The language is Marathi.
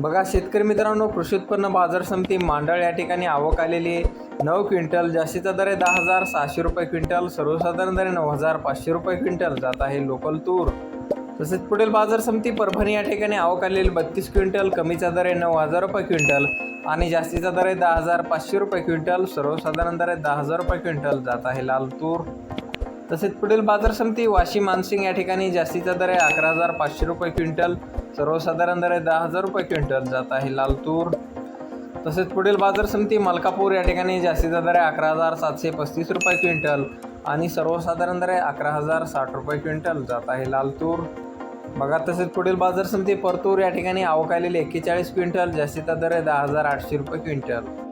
बघा शेतकरी मित्रांनो कृषी उत्पन्न बाजार समिती मांडळ या ठिकाणी आवक आलेली आहे. नऊ क्विंटल जास्तीचा दर आहे दहा हजार सहाशे रुपये क्विंटल सर्वसाधारण दर नऊ हजार पाचशे रुपये क्विंटल. जात आहे लोकल तूर. तसेच पुढील बाजार समिती परभणी या ठिकाणी आवक आलेली बत्तीस क्विंटल कमीचा दर आहे नऊ हजार रुपये क्विंटल आणि जास्तीचा दर आहे दहा हजार पाचशे रुपये क्विंटल सर्वसाधारण दर आहे दहा हजार रुपये क्विंटल. जात आहे लाल तूर. तसेच पुढील बाजार समिती वाशी मानसिंग या ठिकाणी जास्तीचा दर आहे अकरा हजार पाचशे रुपये क्विंटल सर्वसाधारण दर आहे दहा हजार रुपये क्विंटल. जात आहे लाल तूर तसेच पुढील बाजार समिती मलकापूर या ठिकाणी जास्तीचा दर आहे अकरा हजार सातशे पस्तीस रुपये क्विंटल आणि सर्वसाधारण दर आहे अकरा हजार साठ रुपये क्विंटल. जात आहे लाल तूर बघा तसेच पुढील बाजार समिती परतूर या ठिकाणी आवक आलेली एक्केचाळीस क्विंटल जास्तीचा दर आहे दहा हजार आठशे रुपये क्विंटल.